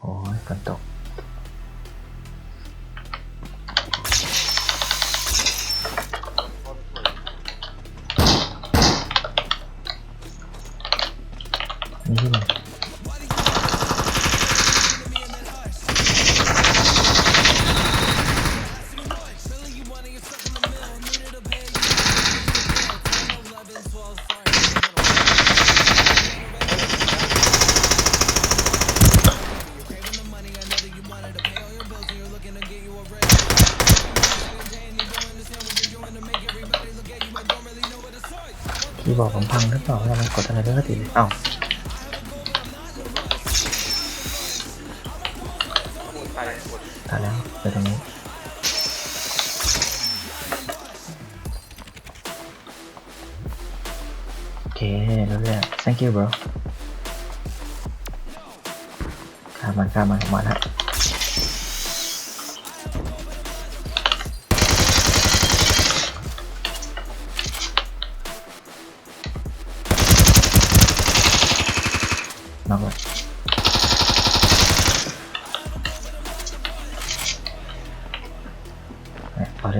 โอ้ยฝนตกนี่ ที่บอกผมพังหรือเปล่าว่ามันกดอะไรไม่ก็ติดเลยอ้าวไปกดตายแล้วไปตรงนี้โอเครู้เรื่อง thank you bro ข้ามมันข้ามมันมาแล้ว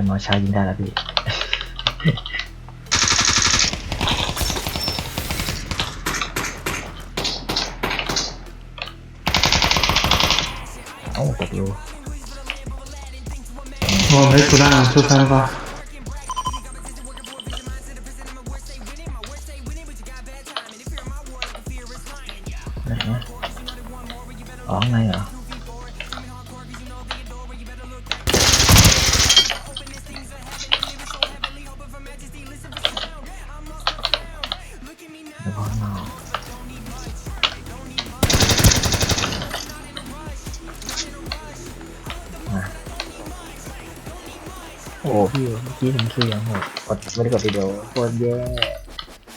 เนี่ยพอเรียนมอชายิงได้แล้วพี่ เอ้าตกรู 我没子弹，就三发。 ไหนนะอ๋อข้างในเหรอ เดี๋ยวพ่อมามาโอ้พี่เมื่อกี้ผมคือยังโหดกดไม่ได้กดวิดีโอโคตรแย่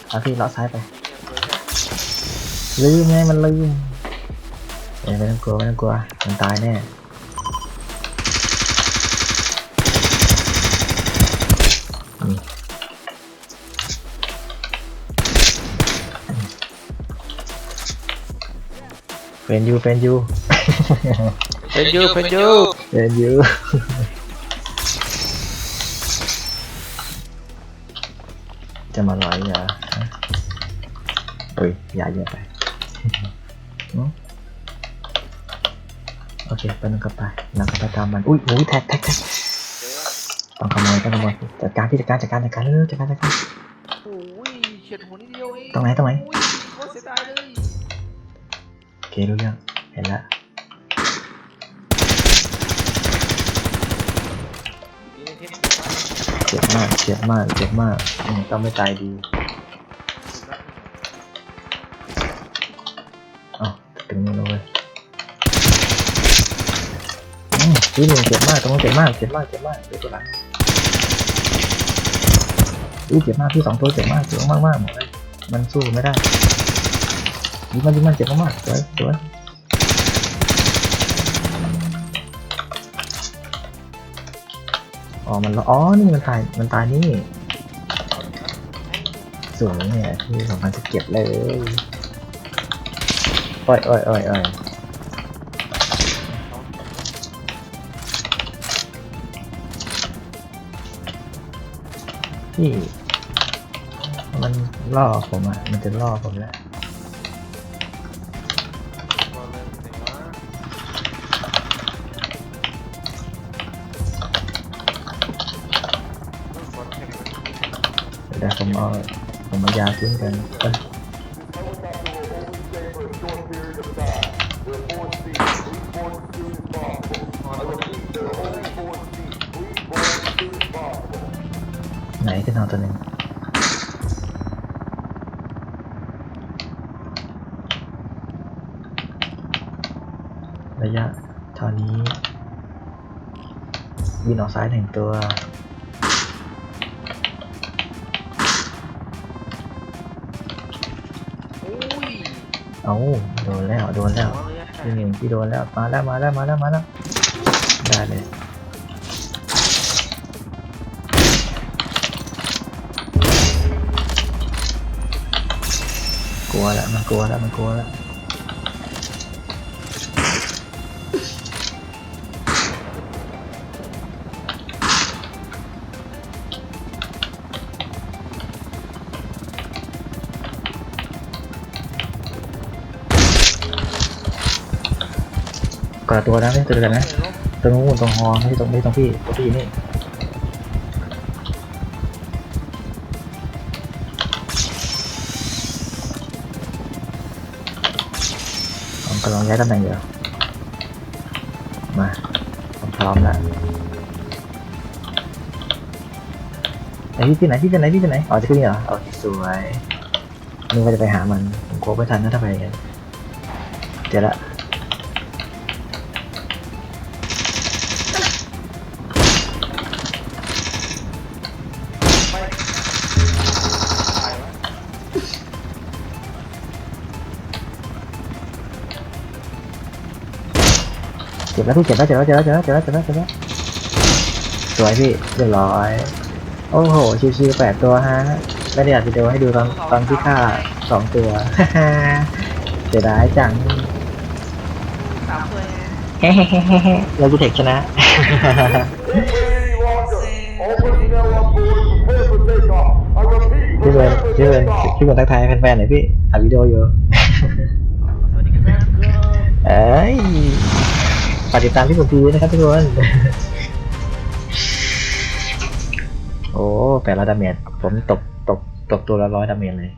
เอาพี่เลาะซ้ายไปลืมไงมันลืมเอ้ยไม่ต้องกลัวไม่ต้องกลัวมันตายแน่นี่ เป็นยูเป็นยูเป็นยูเป็นยูเป็นยูจะมาลอยเหรอฮะเฮ้ยอย่าเยอะไปอืมโอเคไปนึงกลับไปนั่งกลับไปตามมัน อุ้ยอุ้ยแท็กแท็กแท็กต้องขโมยต้องขโมยจัดการพี่จัดการจัดการจัดการเร็วๆจัดการจัดการโอ้ยเฉียดหัวนิดเดียวเองตรงไหนตรงไหนโอ้ยโคตรเสียดายเลยโอ เครู้เรื่อง เห็นละเจ็บมาก เจ็บมาก เจ็บมากอืมต้องไม่ตายดีอ้าวถึงนี่แล้วเว้ยอืมพี่หนึ่งเจ็บมากตรงนู้นเจ็บมาก เจ็บมาก เจ็บมากเจ็บตัวหลังอุ้เจ็บมากพี่สองตัวเจ็บมากเจ็บมากมากหมดเลยมันสู้ไม่ได้ ยิงมันยิงมันเจ็บมากๆสวยสวยอ๋อ มันละอ๋อ นี่มันตาย มันตายนี่ สวยเนี่ยที่สองพันสิบเจ็ดเลยโอ้ยโอ้ยโอ้ยโอ้ยพี่มันล่อผมอะ มันจะล่อผมแล้ว ผมเอาผมเอายาทิ้งกันเอ้ยไหนขึ้นเอาตัวหนึ่งระยะเท่านี้วินออกซ้ายหนึ่งตัว เอาโดนแล้วโดนแล้วหัวเอะพี่หนึ่งพี่โดนแล้วมาแล้วมาแล้วมาแล้วมาแล้วได้เลยกลัวแล้วมันกลัวแล้วมันกลัวแล้ว กอดตัวนะไม่ตัวเดียวกันนะตรงนู้นตรงฮอไม่ตรงไม่ใช่ตรงพี่ตรงพี่นี่ผมกำลังย้ายตำแหน่งอยู่มาผมพร้อมแล้วไอ้ที่ไหนที่ไหนที่ไหนอ๋อที่นี่เหรอโอเคสวยนึกว่าจะไปหามันผมกลัวไม่ทันนะถ้าไปกันเดี๋ยวละ บแล้วพี่เจ็บแล้วเจ็บแล้วเจ็บแล้วเจ็บแล้วเจ็บแล้วเจ็บแล้วเจ็บแล้วสวยพี่เรียบร้อย โอ้โห ชิวๆแปดตัวฮะ ไม่ได้อัดวิดีโอให้ดูตอนตอนที่ฆ่าสองตัวเสียดายจังสามตัวเองเฮ้เฮ้เราจะเทคชนะ พี่เบิร์นพี่เบิร์นพี่เบิร์นทักทายแฟนๆหน่อยพี่อัดวิดีโออยู่สวัสดีครับเพื่อนเอ้ยฝากติดตามพี่ผมพีนะครับทุกคนโอ้แปดร้อยดาเมจผมตกตกตกตัวละร้อยดาเมจเลย